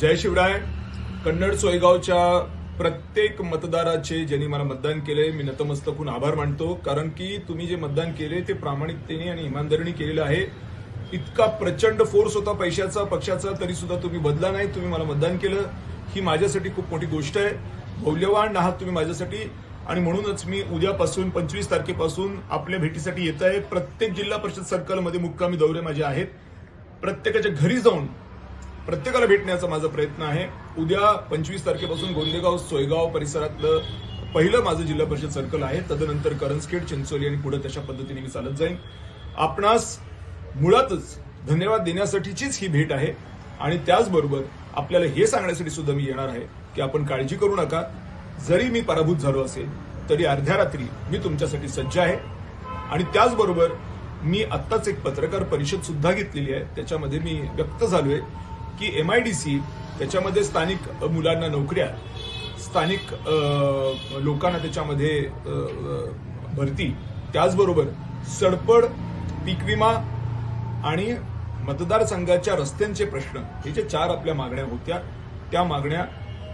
जय शिवराय. कन्नड सोयगावच्या प्रत्येक मतदाराचे ज्यांनी मला मतदान केले मी नतमस्तकून आभार मानतो. कारण की तुम्ही जे मतदान केले ते प्रामाणिकतेने आणि इमानदारीने केलेलं आहे. इतका प्रचंड फोर्स होता पैशाचा पक्षाचा तरी सुद्धा तुम्ही बदला नाही तुम्ही मला मतदान केलं. ही माझ्यासाठी खूप मोठी गोष्ट आहे. मौल्यवान आहात तुम्ही माझ्यासाठी. आणि म्हणूनच मी उद्यापासून पंचवीस तारखेपासून आपल्या भेटीसाठी येत आहे. प्रत्येक जिल्हा परिषद सर्कलमध्ये मुक्कामी दौरे माझे आहेत. प्रत्येकाच्या घरी जाऊन प्रत्येकाला भेटण्याचा माझा प्रयत्न आहे. उद्या पंचवीस तारखेपासून गोंदेगाव सोयगाव परिसरातलं पहिलं माझं जिल्हा परिषद सर्कल आहे. तदनंतर करंजखेड चिंचोली आणि पुढे तशा पद्धतीने मी चालत जाईन. आपणास मुळातच धन्यवाद देण्यासाठीचीच ही भेट आहे. आणि त्याचबरोबर आपल्याला हे सांगण्यासाठी सुद्धा मी येणार आहे की आपण काळजी करू नका. जरी मी पराभूत झालो असेल तरी अर्ध्या रात्री मी तुमच्यासाठी सज्ज आहे. आणि त्याचबरोबर मी आत्ताच एक पत्रकार परिषद सुद्धा घेतलेली आहे. त्याच्यामध्ये मी व्यक्त झालोय. की एम आय डी सी त्याच्यामध्ये स्थानिक मुलांना नोकऱ्या स्थानिक लोकांना त्याच्यामध्ये भरती त्याचबरोबर सडपड पीक विमा आणि मतदारसंघाच्या रस्त्यांचे प्रश्न हे जे चार आपल्या मागण्या होत्या त्या मागण्या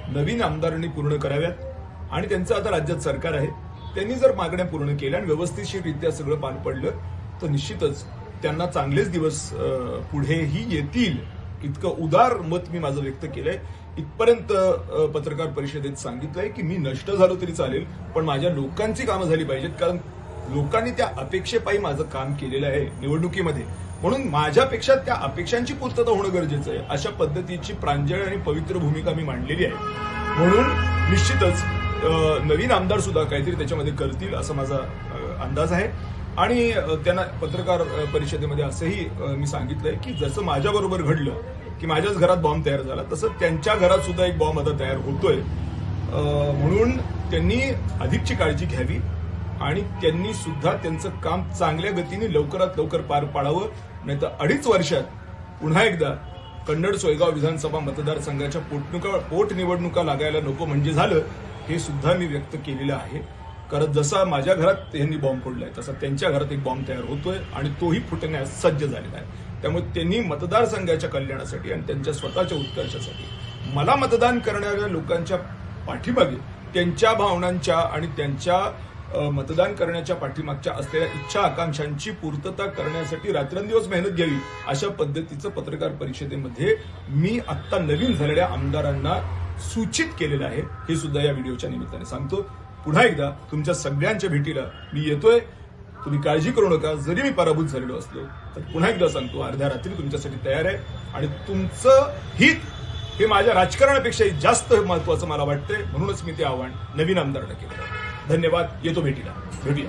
नवीन आमदारांनी पूर्ण कराव्यात आणि त्यांचं आता राज्यात सरकार आहे. त्यांनी जर मागण्या पूर्ण केल्या आणि व्यवस्थितशीररित्या सगळं पार पडलं तर निश्चितच त्यांना चांगलेच दिवस पुढेही येतील. इतकं उदार मत मी माझं व्यक्त केलंय. इथपर्यंत पत्रकार परिषदेत सांगितलंय की मी नष्ट झालो तरी चालेल पण माझ्या लोकांची कामं झाली पाहिजेत. कारण लोकांनी त्या अपेक्षेपायी माझं काम केलेलं आहे निवडणुकीमध्ये. म्हणून माझ्यापेक्षा त्या अपेक्षांची पूर्तता होणं गरजेचं आहे. अशा पद्धतीची प्रांजळ आणि पवित्र भूमिका मी मांडलेली आहे. म्हणून निश्चितच नवीन आमदार सुद्धा काहीतरी त्याच्यामध्ये करतील असा माझा अंदाज आहे. आणि त्यांना पत्रकार परिषदेमध्ये असंही मी सांगितलंय की जसं माझ्याबरोबर घडलं की माझ्याच घरात बॉम्ब तयार झाला तसं त्यांच्या घरात सुद्धा एक बॉम्ब आता तयार होतोय. म्हणून त्यांनी अधिकची काळजी घ्यावी आणि त्यांनी सुद्धा त्यांचं काम चांगल्या गतीने लवकरात लवकर पार पाडावं नाही तर अडीच वर्षात पुन्हा एकदा कन्नड सोयगाव विधानसभा मतदारसंघाच्या पोटनुका पोटनिवडणुका लागायला नको म्हणजे झालं हे सुद्धा मी व्यक्त केलेलं आहे. कारण जसा माझ्या घरात यांनी बॉम्ब फोडलाय तसा त्यांच्या घरात एक बॉम्ब तयार होतोय आणि तोही फुटण्यास सज्ज झालेला आहे. त्यामुळे त्यांनी मतदारसंघाच्या कल्याणासाठी आणि त्यांच्या स्वतःच्या उत्कर्षासाठी मला मतदान करणाऱ्या लोकांच्या पाठीमागे त्यांच्या भावनांच्या आणि त्यांच्या मतदान करण्याच्या पाठीमागच्या असलेल्या इच्छा आकांक्षांची पूर्तता करण्यासाठी रात्रंदिवस मेहनत घ्यावी अशा पद्धतीचं पत्रकार परिषदेमध्ये मी आत्ता नवीन झालेल्या आमदारांना सूचित केलेलं आहे. हे सुद्धा या व्हिडिओच्या निमित्ताने सांगतो. पुन्हा एकदा तुमच्या सगळ्यांच्या भेटीला मी येतोय. तुम्ही काळजी करू नका. जरी मी पराभूत झालेलो असलो तर पुन्हा एकदा सांगतो अर्ध्या रात्री तुमच्यासाठी तयार आहे. आणि तुमचं हित हे माझ्या राजकारणापेक्षाही जास्त महत्वाचं मला वाटतंय. म्हणूनच मी ते आव्हान नवीन आमदारांना केलं. आहे. धन्यवाद. येतो भेटीला. भेटूया.